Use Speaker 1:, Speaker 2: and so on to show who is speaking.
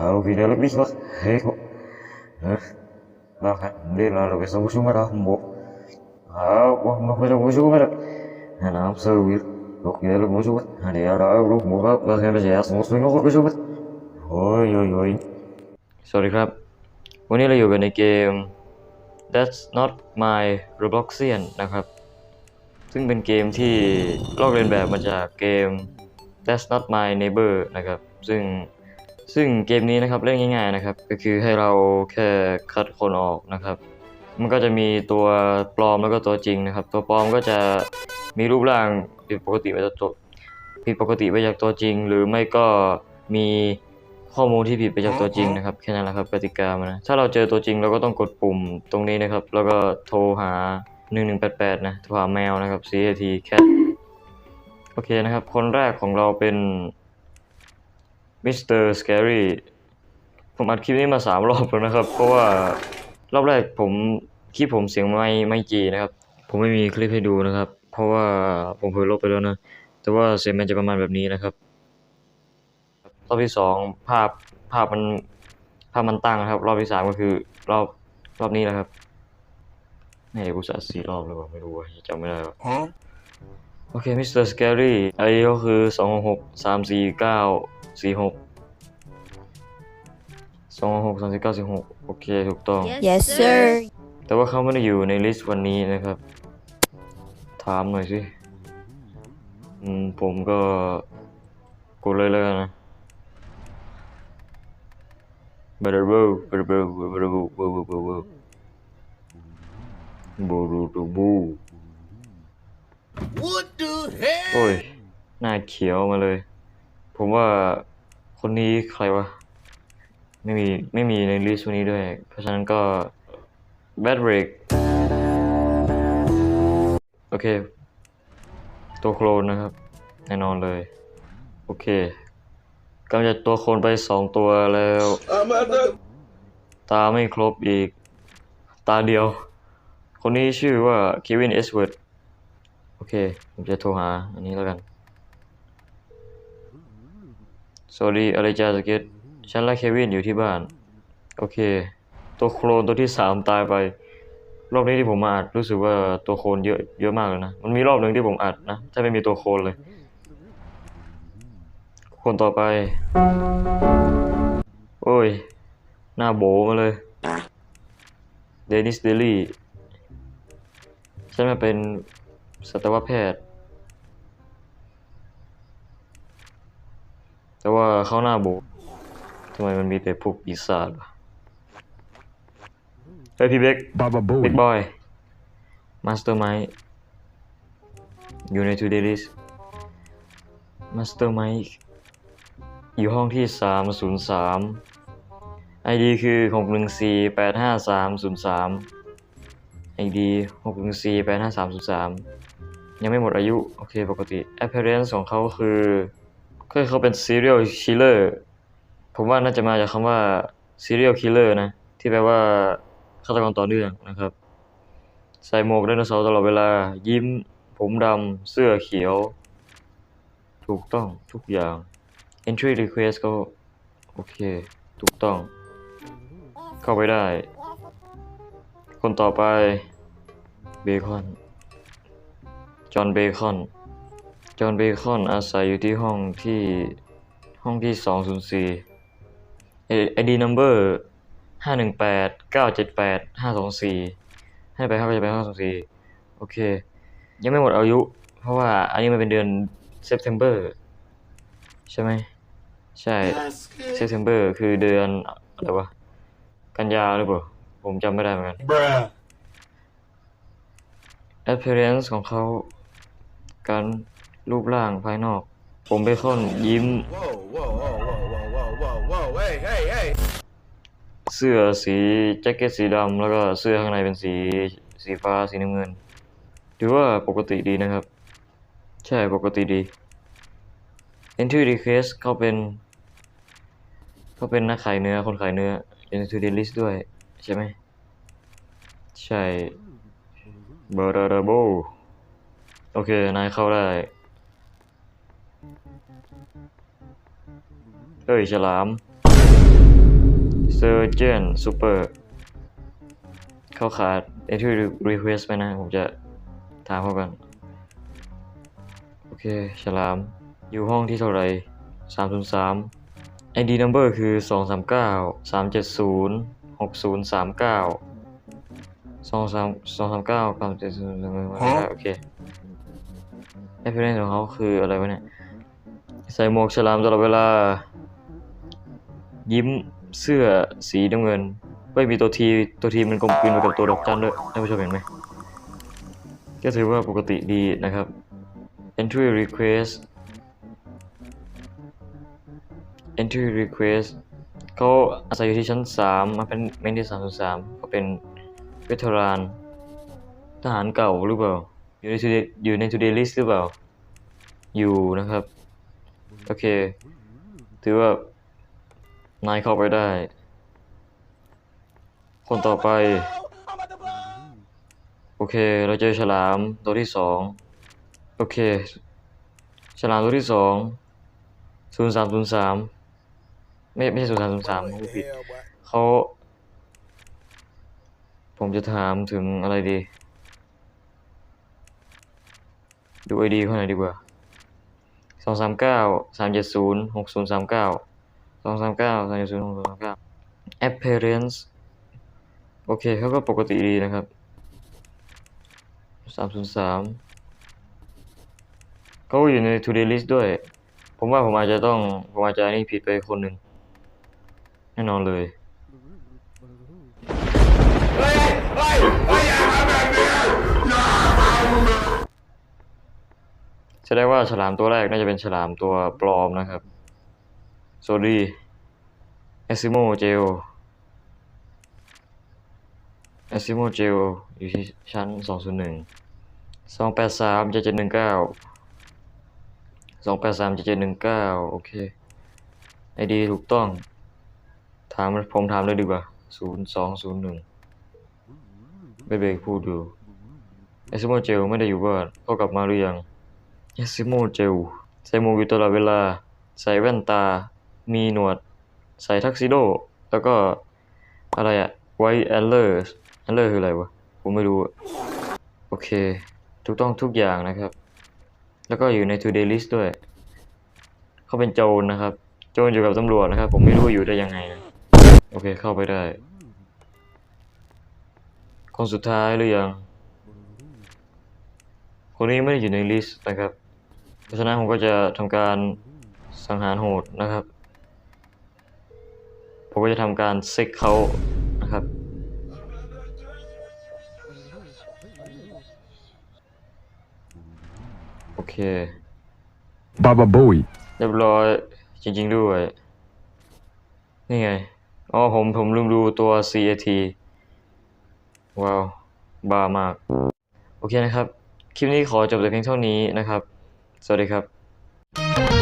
Speaker 1: Al final el mismo ego. ¿Eh? Baja de la lo que se usa para un bo. Ah, pues no puedo uso para. Ana am sawir. Lo que lo uso. Ana ya ra lo mo bak ba se ya smo swing lo uso. Oi oi oi.
Speaker 2: สวัสดีครับ วันนี้เราอยู่กันในเกม That's Not My Robloxian นะครับ ซึ่งเป็นเกมที่ลอกเลียนแบบมาจากเกม That's Not My Neighbor นะครับ ซึ่ง ซึ่งเกมนี้นะครับเล่นง่าย ๆนะครับ ก็คือให้เราแค่คัดคนออกนะครับ มันก็จะมีตัวปลอมแล้วก็ตัวจริงนะครับ ตัวปลอมก็จะมีรูปร่างผิดปกติไปจากตัวผิดปกติไปจากตัวจริง หรือไม่ก็มีข้อมูลที่ผิดไปจากตัวจริงนะครับแค่นั้นแหละครับกติกามันนะถ้าเราเจอตัวจริงเราก็ต้องกดปุ่มตรงนี้นะครับ แล้วก็โทรหา 1188 นะโทรหาแมวนะครับ CAT cat โอเคนะครับ คนแรกของเราเป็น Mr. Scary ผมอัดคลิปนี้มาสามรอบแล้วนะครับ เพราะว่ารอบแรกผมคลิปผมเสียงไม่ไม่จีนะครับ ผมไม่มีคลิปให้ดูนะครับ เพราะว่าผมเผยลบไปแล้วนะ แต่ว่าเสียงมันจะประมาณแบบนี้นะครับ รอบที่สองภาพภาพมันภาพมันตั้งนะครับ รอบที่สามก็คือรอบรอบนี้นะครับนี่กูจะสี่รอบหรือเปล่าไม่รู้ว่าจำไม่ได้ว่ะ โอเคมิสเตอร์สแกรี่ไอก็คือสองหกสามสี่เก้าสี่หกสองหกสามสี่เก้าสี่หกโอเคถูกต้อง
Speaker 3: Yes, sir.
Speaker 2: แต่ว่าเขาไม่ได้อยู่ในลิสต์วันนี้นะครับ ถามหน่อยสิอืมผมก็กดเลยแล้วกันนะบาร์บูบาร์บูบาร์บูบาร์บูบาร์บูบาร์บูบู
Speaker 4: What the hell?
Speaker 2: โอ้ย หน้าเขียวมาเลย ผมว่าคนนี้ใครวะ ไม่มี ไม่มีในลิสต์วันนี้ด้วย เพราะฉะนั้นก็ Bad Break โอเค ตัวโคลนนะครับ แน่นอนเลย โอเคกำจัดตัวโคลนไปสองตัวแล้ว ตาไม่ครบอีก ตาเดียว คนนี้ชื่อว่าเควินเอสเวิร์ด เค ผมจะโทรหา อันนี้แล้วกัน สวัสดีอะไรจ้าสเก็ตฉันและเควินอยู่ที่บ้าน โอเค ตัวโคลนตัวที่สามตายไป รอบนี้ที่ผมมาอัดรู้สึกว่าตัวโคลนเยอะเยอะมากเลยนะ มันมีรอบหนึ่งที่ผมอัดนะถ้าไม่มีตัวโคลนเลย คนต่อไป โอ้ย หน้าโบมาเลย เดนิสเดลี่ฉันมาเป็น สัตวแพทย์ แต่ว่าเข้าหน้าบุทำไมมันมีแต่พวกปีศาจวเฮ้ยพี่เบก
Speaker 5: บา
Speaker 2: บา
Speaker 5: บู
Speaker 2: บิ๊กบอยมาสเตอร์ไมค์อยู่ในทูเดลิสมาสเตอร์ไมค์อยู่ห้องที่ 303 ID คือ 614 85303 ID 614 85303 ยังไม่หมดอายุ โอเค ปกติ appearance ของเขาคือคือเขาเป็น serial killer ผมว่าน่าจะมาจากคำว่า serial killer นะ ที่แปลว่าฆาตกรต่อเนื่องนะครับ ใส่หมวกไดโนเสาร์ตลอดเวลา ยิ้ม ผมดำ เสื้อเขียว ถูกต้องทุกอย่าง entry request ก็ โอเค ถูกต้อง เข้าไปได้ คนต่อไป เบคอน จอห์นเบคอน จอห์นเบคอนอาศัยอยู่ที่ห้องที่ห้องที่ 204 ID number 518 978 524 ให้ไปเข้าไปไปห้อง204โอเค ยังไม่หมดอายุ เพราะว่าอันนี้มันเป็นเดือน September ใช่ไหม ใช่ September คือเดือนอะไรวะ กันยาหรือเปล่า ผมจำไม่ได้เหมือนกัน
Speaker 4: bruh.
Speaker 2: appearance ของเขา การรูปร่างภายนอก ผมเบคอนยิ้ม
Speaker 4: Whoa, whoa, whoa, whoa, whoa, whoa, whoa, whoa, hey, hey, hey.
Speaker 2: เสื้อสีแจ็คเก็ตสีดำแล้วก็เสื้อข้างในเป็นสีสีฟ้าสีน้ำเงินถือว่าปกติดีนะครับ ใช่ปกติดี entry request เขาเป็น เขาเป็นนักขายเนื้อคนขายเนื้อ into the list ด้วย ใช่ไหม ใช่บาราดาโบ โอเค นายเข้าได้ เอ้ย ฉลาม Surgeon Super เขาขาด entry request ไปนะ ผมจะถามเขากัน โอเค ฉลาม อยู่ห้องที่เท่าไหร่303 ID number คือ 239 370 6039 23 239 370โอเค appearance ของเขาคืออะไรวะเนี่ย ใส่หมวกฉลามตลอดเวลา ยิ้มเสื้อสีน้ำเงินไม่มีตัวทีตัวทีมันกลมกลืนไปกับตัวดอกจันด้วยท่านผู้ชมเห็นไหมก็ถือว่าปกติดีนะครับ entry request entry request เขาอาศัยอยู่ที่ชั้น3มาเป็นเมนที่303เขาเป็นเวทราน ทหารเก่าหรือเปล่า อยู่ใน today อยู่ใน today list หรือเปล่า อยู่นะครับ โอเค ถือว่านายเข้าไปได้ คนต่อไป โอเค เราเจอฉลามตัวที่สองโอเค ฉลามตัวที่สองศูนย์สามศูนย์สามไม่ไม่ใช่ศูนย์สามศูนย์สามผิดเขาผมจะถามถึงอะไรดี ดูไอดีเขาหน่อยดีกว่าสองสามเก้าสามเจ็ดศูนย์หกศูนย์สามเก้าสองสามเก้าสามเจ็ดศูนย์หกศูนย์สามเก้า appearance โอเคเขาก็ปกติดีนะครับสามศูนย์สามเขาอยู่ใน today list ด้วย ผมว่าผมอาจจะต้อง ผมอาจจะนี่ผิดไปคนหนึ่งแน่นอนเลย แสดงว่าฉลามตัวแรกน่าจะเป็นฉลามตัวปลอมนะครับโซดีเอซิโมเจลเอซิโมเจลอยู่ที่ชั้น 201 283 7719 283 7719 โอเคไอดีถูกต้อง ถามผมถามเลยดีกว่า 0201ไม่เบรกพูดดูเอซิโมเจลไม่ได้อยู่บ้านเขากลับมาหรือยัง เอสซิโมเจล ใส่หมวกอยู่ตลอดเวลา ใส่แว่นตา มีหนวด ใส่ทักซิโด แล้วก็อะไรอะไวแอนเลอร์แอนเลอร์คืออะไรวะ ผมไม่รู้ โอเค ถูกต้องทุกอย่างนะครับ แล้วก็อยู่ใน today list ด้วย เขาเป็นโจรนะครับ โจรอยู่กับตำรวจนะครับ ผมไม่รู้อยู่ได้ยังไงนะโอเคเข้าไปได้ คนสุดท้ายหรือยัง คนนี้ไม่ได้อยู่ในลิสต์นะครับ เพราะฉะนั้นผมก็จะทำการสังหารโหดนะครับ ผมก็จะทำการเซ็กเขานะครับ โอเค
Speaker 3: Baba Bowie.
Speaker 2: เรียบร้อยจริง ๆ ด้วย นี่ไง อ๋อผมผมลืมดูตัว CAT ว้าว บ้ามาก โอเคนะครับ คลิปนี้ขอจบแต่เพียงเท่านี้นะครับ สวัสดีครับ